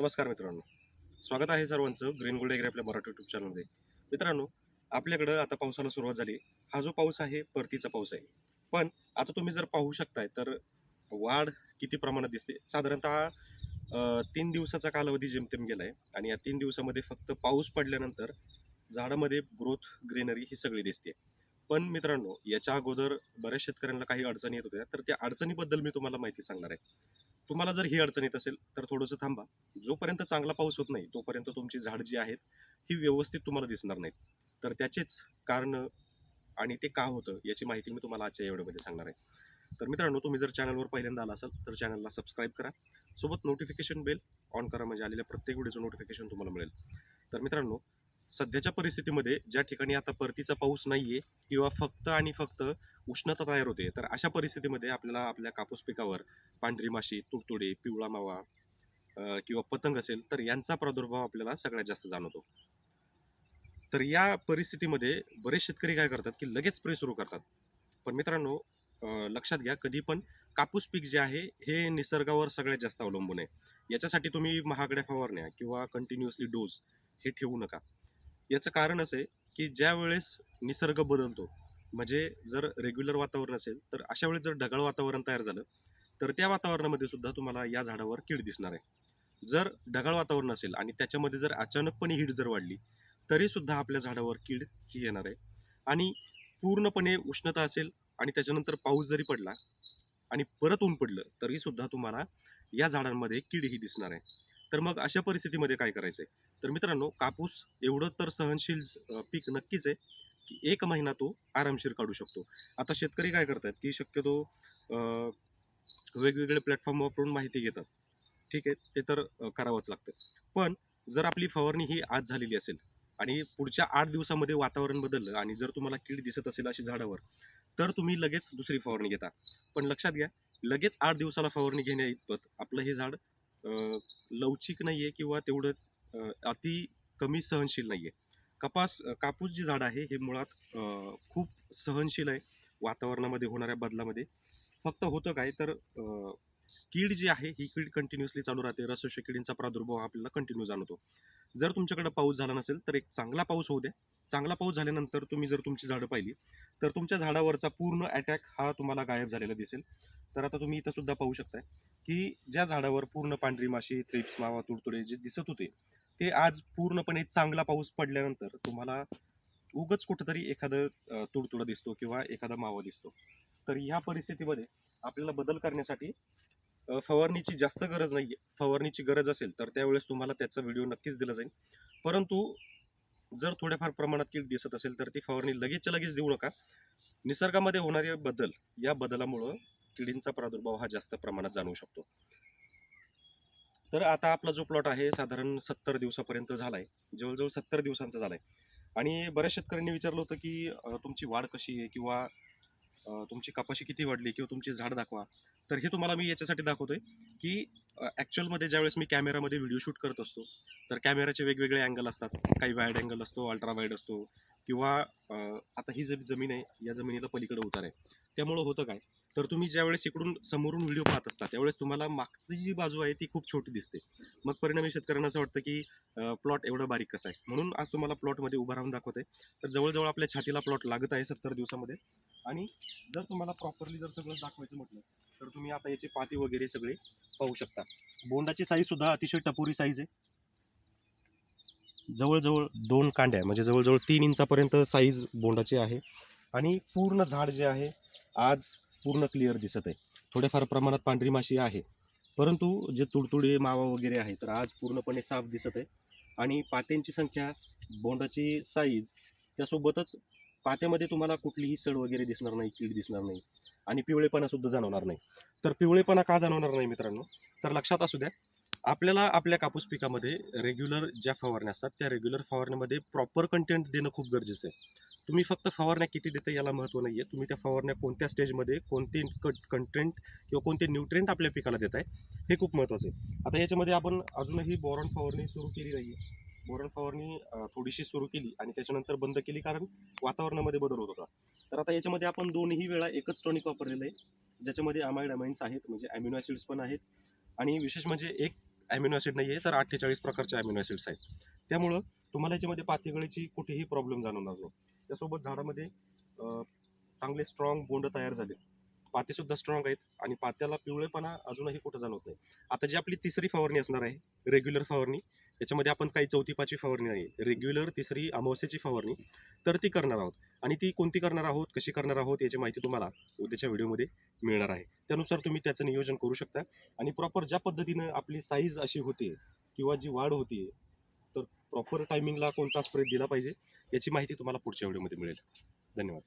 नमस्कार मित्रांनो. स्वागत आहे सर्वांचं ग्रीन गोल्ड एग्री आपल्या मराठी युट्यूब चॅनलमध्ये मित्रांनो आपल्याकडं आता पावसाला सुरुवात झाली. हा जो पाऊस आहे परतीचा पाऊस आहे. पण आता तुम्ही जर पाहू शकताय तर वाढ किती प्रमाणात दिसते? साधारणतः तीन दिवसाचा कालावधी जेमतेम गेला आहे आणि या तीन दिवसामध्ये फक्त पाऊस पडल्यानंतर झाडामध्ये ग्रोथ ग्रीनरी ही सगळी दिसते. पण मित्रांनो याच्या अगोदर बऱ्याच शेतकऱ्यांना काही अडचणी येत होत्या तर त्या अडचणीबद्दल मी तुम्हाला माहिती सांगणार आहे. तुम्हाला जर ही अडचण येत असेल तर थोडंसं थांबा. जोपर्यंत चांगला पाऊस होत नाही तोपर्यंत तुमची झाड जी आहेत ही व्यवस्थित तुम्हाला दिसणार नाहीत. तर त्याचेच कारण आणि ते का होतं याची माहिती मी तुम्हाला आजच्या एवढ्यामध्ये व्हिडिओमध्ये सांगणार आहे. तर मित्रांनो तुम्ही जर चॅनलवर पहिल्यांदा आला असाल तर चॅनलला सबस्क्राईब करा. सोबत नोटिफिकेशन बेल ऑन करा म्हणजे आलेल्या प्रत्येक व्हिडिओचं नोटिफिकेशन तुम्हाला मिळेल. तर मित्रांनो सध्याच्या परिस्थितीमध्ये ज्या ठिकाणी आता परतीचा पाऊस नाही आहे किंवा फक्त आणि फक्त उष्णता तयार होते तर अशा परिस्थितीमध्ये आपल्याला आपल्या कापूस पिकावर पांढरी माशी तुडतुडे पिवळा मावा किंवा पतंग असेल तर यांचा प्रादुर्भाव आपल्याला सगळ्यात जास्त जाणवतो. तर या परिस्थितीमध्ये बरेच शेतकरी काय करतात की लगेच स्प्रे सुरू करतात. पण मित्रांनो लक्षात घ्या कधी पण कापूस पीक जे आहे हे निसर्गावर सगळ्यात जास्त अवलंबून आहे. याच्यासाठी तुम्ही महागड्या फवारण्या किंवा कंटिन्युअसली डोस हे ठेवू नका. याचं कारण असं आहे की ज्या वेळेस निसर्ग बदलतो म्हणजे जर रेग्युलर वातावरण असेल तर अशा वेळेस जर ढगाळ वातावरण तयार झालं तर त्या वातावरणामध्ये सुद्धा तुम्हाला या झाडावर कीड दिसणार आहे. जर ढगाळ वातावरण असेल आणि त्याच्यामध्ये जर अचानकपणे हीट जर वाढली तरी सुद्धा आपल्या झाडावर कीड ही येणार आहे. आणि पूर्णपणे उष्णता असेल आणि त्याच्यानंतर पाऊस जरी पडला आणि परत ऊन पडलं तरी सुद्धा तुम्हाला या झाडांमध्ये कीड ही दिसणार आहे. तर मग अशा परिस्थितीमध्ये काय करायचं आहे तर मित्रांनो कापूस एवढं तर सहनशील पीक नक्कीच आहे की एक महिना तो आरामशीर काढू शकतो. आता शेतकरी काय करतात की शक्यतो वेगवेगळे प्लॅटफॉर्म वापरून माहिती घेतात. ठीक आहे ते तर करावंच लागतं. पण जर आपली फवारणी ही आज झालेली असेल आणि पुढच्या आठ दिवसामध्ये वातावरण बदललं आणि जर तुम्हाला कीड दिसत असेल अशी झाडावर तर तुम्ही लगेच दुसरी फवारणी घेता. पण लक्षात घ्या लगेच आठ दिवसाला फवारणी घेण्याइतपत आपलं हे झाड लवचिक नाही आहे किंवा तेवढं अति कमी सहनशील नाही आहे कपास कापूस जी झाड आहे हे मुळात खूप सहनशील आहे वातावरणामध्ये होणाऱ्या बदलामध्ये. फक्त होतं काय तर कीड जी आहे ही कीड कंटिन्युअसली चालू राहते. रसोशी किडींचा प्रादुर्भाव हा आपल्याला कंटिन्यू जाणवतो. जर तुमच्याकडे पाऊस झाला नसेल तर एक चांगला पाऊस होऊ द्या. चांगला पाऊस झाल्यानंतर तुम्ही जर तुमची झाडं पाहिली तर तुमच्या झाडावरचा पूर्ण अटॅक हा तुम्हाला गायब झालेला दिसेल. तर आता तुम्ही इथं सुद्धा पाहू शकताय की ज्या झाडावर पूर्ण पांढरी माशी थ्रिप्स मावा तुडतुडे जे दिसत होते ते आज पूर्णपणे चांगला पाऊस पडल्यानंतर तुम्हाला उगच कुठंतरी एखादं तुडतुडा तुडतुडं दिसतो किंवा एखादा मावा दिसतो. तर ह्या परिस्थितीमध्ये आपल्याला बदल करण्यासाठी फवारणीची जास्त गरज नाही आहे फवारणीची गरज असेल तर त्यावेळेस तुम्हाला त्याचा व्हिडिओ नक्कीच दिला जाईल. परंतु जर थोड्याफार प्रमाणात कीड दिसत असेल तर ती फवारणी लगेचच्या लगेच देऊ नका. निसर्गामध्ये होणारे बदल या बदलामुळं किडींचा प्रादुर्भाव हा जास्त प्रमाणात जाणवू शकतो. तर आता आपला जो प्लॉट आहे साधारण सत्तर दिवसापर्यंत झाला आहे जवळजवळ सत्तर दिवसांचा झाला आहे आणि बऱ्याच शेतकऱ्यांनी विचारलं होतं की तुमची वाढ कशी आहे? किंवा तुमची कपाशी किती वाढली किंवा तुमची झाड दाखवा. तर हे तुम्हाला मी याच्यासाठी दाखवतोय की ॲक्च्युअलमध्ये ज्यावेळेस मी कॅमेरामध्ये व्हिडिओ शूट करत असतो तर कॅमेराचे वेगवेगळे अँगल असतात. काही वाईड अँगल असतो अल्ट्रा वाईड असतो किंवा आता ही जी जमीन आहे या जमिनीला पलीकडे उतार आहे. त्यामुळं होतं काय? तर तुम्ही ज्यावेळेस इकडून समोरून व्हिडिओ पाहत असता त्यावेळेस तुम्हाला मागची जी बाजू आहे ती खूप छोटी दिसते. मग परिणामी शेतकऱ्यांना असं वाटतं की प्लॉट एवढा बारीक कसा आहे? म्हणून आज तुम्हाला प्लॉटमध्ये उभा राहून दाखवते तर जवळजवळ आपल्या छातीला प्लॉट लागत आहे सत्तर दिवसामध्ये. आणि जर तुम्हाला प्रॉपरली जर सगळं दाखवायचं म्हटलं तर तुम्ही आता याची पाती वगैरे सगळे पाहू शकता. बोंडाची साईज सुद्धा अतिशय टपोरी साईज आहे. जवळजवळ दोन कांड्या म्हणजे जवळजवळ तीन इंचापर्यंत साईज बोंडाची आहे. आणि पूर्ण झाड जे आहे आज पूर्ण क्लिअर दिसत आहे. थोड्याफार प्रमाणात पांढरी माशी आहे. परंतु जे तुडतुडे मावा वगैरे आहे तर आज पूर्णपणे साफ दिसत आहे. आणि पात्यांची संख्या बोंडाची साईज त्यासोबतच पात्यामध्ये तुम्हाला कुठलीही सड वगैरे दिसणार नाही कीड दिसणार नाही आणि पिवळेपणासुद्धा जाणवणार नाही. तर पिवळेपणा का जाणवणार नाही मित्रांनो? तर लक्षात असू द्या आपल्याला आपल्या कापूस पिकामध्ये रेग्युलर ज्या फवारण्या असतात त्या रेग्युलर फवारण्यामध्ये प्रॉपर कंटेंट देणं खूप गरजेचं आहे. तुम्ही फक्त फवारण्या किती देता याला महत्त्व नाही आहे तुम्ही त्या फवारण्या कोणत्या स्टेजमध्ये कोणते कंटेंट किंवा कोणते न्यूट्रिएंट आपल्या पिकाला देत आहे हे खूप महत्त्वाचं आहे. आता याच्यामध्ये आपण अजूनही बोरॉन फवारणी सुरू केली नाही आहे बोरॉन फवारणी थोडीशी सुरू केली आणि त्याच्यानंतर बंद केली कारण वातावरणामध्ये बदल होत होता. तर आता याच्यामध्ये आपण दोनही वेळा एकच टॉनिक वापरलेलं आहे. ज्याच्यामध्ये अमाइड अमाइन्स आहेत म्हणजे अमिनो ॲसिड्स पण आहेत आणि विशेष म्हणजे एक ॲमिनो ॲसिड नाही आहे तर अठ्ठेचाळीस प्रकारचे ॲमिनो ॲसिड्स आहेत. त्यामुळं तुम्हाला याच्यामध्ये पातीगळीची कुठेही प्रॉब्लेम जाणवणार नाही. त्यासोबत झाडामध्ये चांगले स्ट्रॉंग बोंड तयार झाले. पातेसुद्धा स्ट्रॉंग आहेत आणि पात्याला पिवळेपणा अजूनही कुठं जाणवत नाही. आता जी आपली तिसरी फवारणी असणार आहे रेग्युलर फवारणी त्याच्यामध्ये आपण काही चौथी पाचवी फवारणी नाही रेग्युलर तिसरी अमावस्याची फवारणी तर ती करणार आहोत. आणि ती कोणती करणार आहोत कशी करणार आहोत याची माहिती तुम्हाला उद्याच्या व्हिडिओमध्ये मिळणार आहे. त्यानुसार तुम्ही त्याचं नियोजन करू शकता. आणि प्रॉपर ज्या पद्धतीनं आपली साईज अशी होते किंवा जी वाढ होते तर प्रॉपर टायमिंगला कोणता स्प्रे दिला पाहिजे. याची माहिती तुम्हाला पुढच्या व्हिडिओमध्ये मिळेल. धन्यवाद.